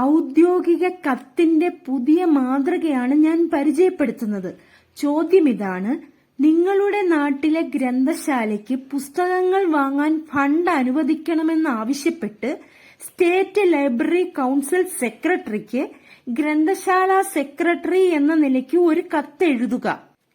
ഔദ്യോഗിക കത്തിന്റെ പുതിയ മാതൃകയാണ് ഞാൻ പരിചയപ്പെടുത്തുന്നത്. ചോദ്യം ഇതാണ് നിങ്ങളുടെ നാട്ടിലെ ഗ്രന്ഥശാലയ്ക്ക് പുസ്തകങ്ങൾ വാങ്ങാൻ ഫണ്ട് അനുവദിക്കണമെന്നാവശ്യപ്പെട്ട് സ്റ്റേറ്റ് ലൈബ്രറി കൗൺസിൽ സെക്രട്ടറിക്ക് ഗ്രന്ഥശാല സെക്രട്ടറി എന്ന നിലയ്ക്ക് ഒരു കത്തെഴുതുക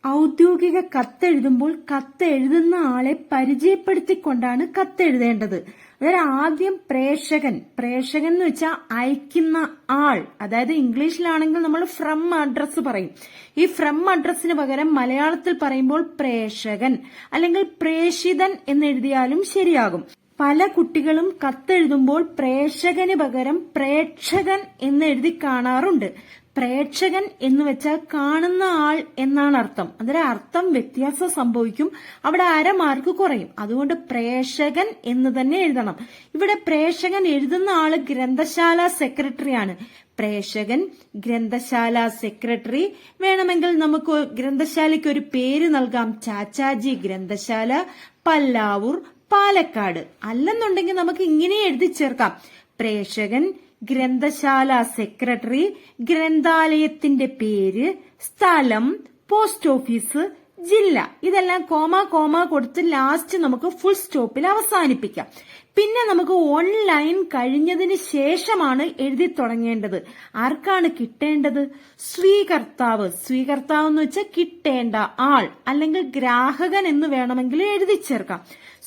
ഔദ്യോഗിക കത്തെഴുതുമ്പോൾ കത്തെഴുതുന്ന ആളെ പരിചയപ്പെടുത്തിക്കൊണ്ടാണ് കത്ത് എഴുതേണ്ടത്. അതായത് ആദ്യം പ്രേക്ഷകൻ. പ്രേക്ഷകൻ എന്ന് വെച്ചാൽ അയക്കുന്ന ആൾ. അതായത് ഇംഗ്ലീഷിലാണെങ്കിൽ നമ്മൾ ഫ്രം അഡ്രസ്സ് പറയും. ഈ ഫ്രം അഡ്രസ്സിന് പകരം മലയാളത്തിൽ പറയുമ്പോൾ പ്രേക്ഷകൻ അല്ലെങ്കിൽ പ്രേഷിതൻ എന്നെഴുതിയാലും ശരിയാകും. പല കുട്ടികളും കത്തെഴുതുമ്പോൾ പ്രേക്ഷകന് പകരം പ്രേക്ഷകൻ എന്നെഴുതി കാണാറുണ്ട്. പ്രേക്ഷകൻ എന്ന് വെച്ചാൽ കാണുന്ന ആൾ എന്നാണ് അർത്ഥം. അതിന്റെ അർത്ഥം വ്യത്യാസം സംഭവിക്കും. അവിടെ അരമാർക്ക് കുറയും. അതുകൊണ്ട് പ്രേക്ഷകൻ എന്ന് തന്നെ എഴുതണം. ഇവിടെ പ്രേക്ഷകൻ എഴുതുന്ന ആൾ ഗ്രന്ഥശാല സെക്രട്ടറിയാണ് പ്രേക്ഷകൻ ഗ്രന്ഥശാല സെക്രട്ടറി വേണമെങ്കിൽ നമുക്ക് ഗ്രന്ഥശാലയ്ക്ക് ഒരു പേര് നൽകാം. ചാച്ചാജി ഗ്രന്ഥശാല പല്ലാവൂർ പാലക്കാട്. അല്ലെന്നുണ്ടെങ്കിൽ നമുക്ക് ഇങ്ങനെ എഴുതി ചേർക്കാം. പ്രേക്ഷകൻ ഗ്രന്ഥശാല സെക്രട്ടറി ഗ്രന്ഥാലയത്തിന്റെ പേര് സ്ഥലം പോസ്റ്റ് ഓഫീസ് ജില്ല. ഇതെല്ലാം കോമ കോമ കൊടുത്ത് ലാസ്റ്റ് നമുക്ക് ഫുൾ സ്റ്റോപ്പിൽ അവസാനിപ്പിക്കാം. പിന്നെ നമുക്ക് ഓൺലൈൻ കഴിഞ്ഞതിന് ശേഷമാണ് എഴുതി തുടങ്ങേണ്ടത്. ആർക്കാണ് കിട്ടേണ്ടത്? സ്വീകർത്താവ്. സ്വീകർത്താവ് എന്ന് വെച്ചാൽ കിട്ടേണ്ട ആൾ അല്ലെങ്കിൽ ഗ്രാഹകൻ എന്ന് വേണമെങ്കിൽ എഴുതി ചേർക്കാം.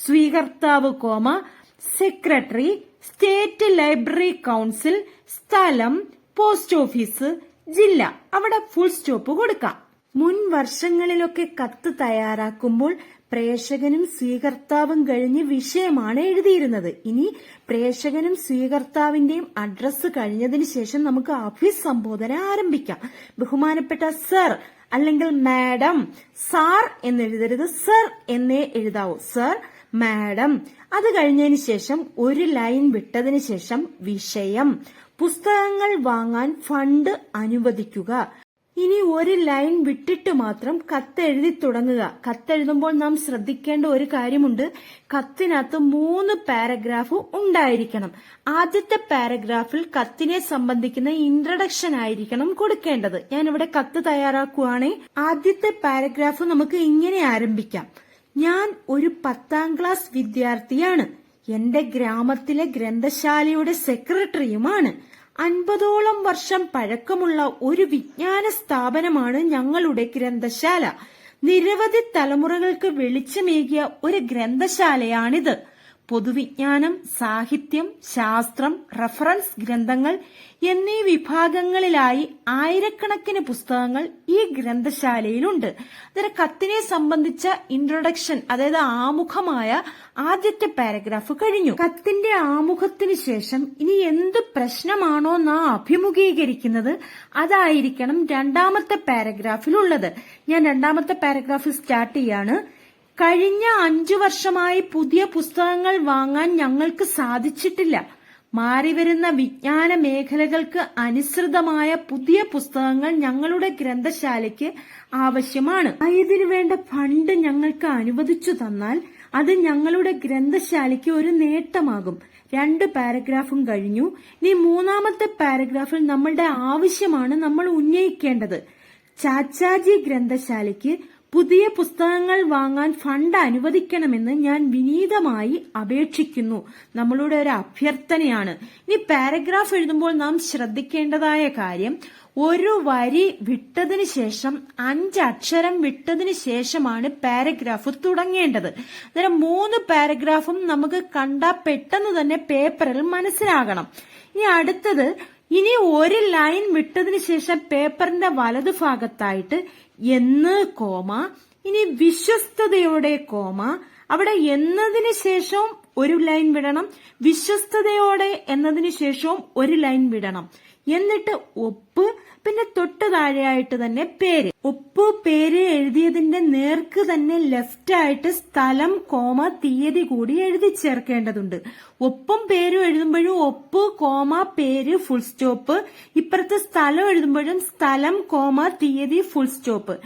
സ്വീകർത്താവ് comma secretary state library council സ്ഥലം പോസ്റ്റ് ഓഫീസ് ജില്ല. അവിടെ ഫുൾ സ്റ്റോപ്പ് കൊടുക്കാം. മുൻ വർഷങ്ങളിലൊക്കെ കത്ത് തയ്യാറാക്കുമ്പോൾ പ്രേക്ഷകനും സ്വീകർത്താവും കഴിഞ്ഞ് വിഷയമാണ് എഴുതിയിരുന്നത്. ഇനി പ്രേക്ഷകനും സ്വീകർത്താവിന്റെയും അഡ്രസ്സ് കഴിഞ്ഞതിന് ശേഷം നമുക്ക് ഓഫീസ് സംബോധന ആരംഭിക്കാം. ബഹുമാനപ്പെട്ട സർ അല്ലെങ്കിൽ മാഡം സാർ എന്നെഴുതരുത് സർ എന്നേ എഴുതാവൂ. സർ മാഡം അത് കഴിഞ്ഞതിന് ശേഷം ഒരു ലൈൻ വിട്ടതിന് ശേഷം വിഷയം. പുസ്തകങ്ങൾ വാങ്ങാൻ ഫണ്ട് അനുവദിക്കുക. ഇനി ഒരു ലൈൻ വിട്ടിട്ട് മാത്രം കത്തെഴുതി തുടങ്ങുക. കത്തെഴുതുമ്പോൾ നാം ശ്രദ്ധിക്കേണ്ട ഒരു കാര്യമുണ്ട്. കത്തിനകത്ത് മൂന്ന് പാരഗ്രാഫ് ഉണ്ടായിരിക്കണം. ആദ്യത്തെ പാരഗ്രാഫിൽ കത്തിനെ സംബന്ധിക്കുന്ന ഇൻട്രഡക്ഷൻ ആയിരിക്കണം കൊടുക്കേണ്ടത്. ഞാൻ ഇവിടെ കത്ത് തയ്യാറാക്കുകയാണെങ്കിൽ ആദ്യത്തെ പാരഗ്രാഫ് നമുക്ക് ഇങ്ങനെ ആരംഭിക്കാം. ഞാൻ ഒരു പത്താം ക്ലാസ് വിദ്യാർത്ഥിയാണ്. എന്റെ ഗ്രാമത്തിലെ ഗ്രന്ഥശാലയുടെ സെക്രട്ടറിയുമാണ്. അൻപതോളം വർഷം പഴക്കമുള്ള ഒരു വിജ്ഞാന സ്ഥാപനമാണ് ഞങ്ങളുടെ ഗ്രന്ഥശാല. നിരവധി തലമുറകൾക്ക് വെളിച്ചമേകിയ ഒരു ഗ്രന്ഥശാലയാണിത്. പൊതുവിജ്ഞാനം സാഹിത്യം ശാസ്ത്രം റഫറൻസ് ഗ്രന്ഥങ്ങൾ എന്നീ വിഭാഗങ്ങളിലായി ആയിരക്കണക്കിന് പുസ്തകങ്ങൾ ഈ ഗ്രന്ഥശാലയിലുണ്ട്. അതിന് കത്തിനെ സംബന്ധിച്ച ഇൻട്രൊഡക്ഷൻ അതായത് ആമുഖമായ ആദ്യത്തെ പാരഗ്രാഫ് കഴിഞ്ഞു. കത്തിന്റെ ആമുഖത്തിന് ശേഷം ഇനി എന്ത് പ്രശ്നമാണോ നാം അഭിമുഖീകരിക്കുന്നത് അതായിരിക്കണം രണ്ടാമത്തെ പാരഗ്രാഫിലുള്ളത് ഞാൻ രണ്ടാമത്തെ പാരഗ്രാഫ് സ്റ്റാർട്ട് ചെയ്യാണ്. കഴിഞ്ഞ അഞ്ചു വർഷമായി പുതിയ പുസ്തകങ്ങൾ വാങ്ങാൻ ഞങ്ങൾക്ക് സാധിച്ചിട്ടില്ല. മാറിവരുന്ന വിജ്ഞാന മേഖലകൾക്ക് അനുസൃതമായ പുതിയ പുസ്തകങ്ങൾ ഞങ്ങളുടെ ഗ്രന്ഥശാലയ്ക്ക് ആവശ്യമാണ്. ഇതിനു വേണ്ട ഫണ്ട് ഞങ്ങൾക്ക് അനുവദിച്ചു തന്നാൽ അത് ഞങ്ങളുടെ ഗ്രന്ഥശാലയ്ക്ക് ഒരു നേട്ടമാകും. രണ്ട് പാരഗ്രാഫും കഴിഞ്ഞു. ഇനി മൂന്നാമത്തെ പാരഗ്രാഫിൽ നമ്മളുടെ ആവശ്യമാണ് നമ്മൾ ഉന്നയിക്കേണ്ടത്. ചാച്ചാജി ഗ്രന്ഥശാലയ്ക്ക് പുതിയ പുസ്തകങ്ങൾ വാങ്ങാൻ ഫണ്ട് അനുവദിക്കണമെന്ന് ഞാൻ വിനീതമായി അപേക്ഷിക്കുന്നു. നമ്മളുടെ ഒരു അഭ്യർത്ഥനയാണ്. ഇനി പാരഗ്രാഫ് എഴുതുമ്പോൾ നാം ശ്രദ്ധിക്കേണ്ടതായ കാര്യം ഒരു വരി വിട്ടതിന് ശേഷം അഞ്ച് അക്ഷരം വിട്ടതിന് ശേഷമാണ് പാരഗ്രാഫ് തുടങ്ങേണ്ടത്. അന്നേരം മൂന്ന് പാരഗ്രാഫും നമുക്ക് കണ്ടാൽ പെട്ടെന്ന് തന്നെ പേപ്പറിൽ മനസ്സിലാകണം. ഇനി അടുത്തത് ഇനി ഒരു ലൈൻ വിട്ടതിന് ശേഷം പേപ്പറിന്റെ വലതുഭാഗത്തായിട്ട് എന്ന് കോമ ഇനി വിശ്വസ്തയോടെ കോമ അവിടെ എന്നതിന് ശേഷവും ഒരു ലൈൻ വിടണം വിശ്വസ്തയോടെ എന്നതിന് ശേഷവും ഒരു ലൈൻ വിടണം. എന്നിട്ട് ഒപ്പ് പിന്നെ താഴെയായിട്ട് തന്നെ പേര്. ഉപ്പ് പേര് എഴുതിയതിന്റെ നേർക്ക് തന്നെ ലെഫ്റ്റ് ആയിട്ട് സ്ഥലം കോമ തീയതി കൂടി എഴുതി ചേർക്കേണ്ടതുണ്ട്. ഒപ്പം പേരും എഴുതുമ്പോഴും ഒപ്പ് കോമ പേര് ഫുൾ സ്റ്റോപ്പ് ഇപ്പുറത്തെ സ്ഥലം എഴുതുമ്പോഴും സ്ഥലം കോമ തീയതി ഫുൾ സ്റ്റോപ്പ്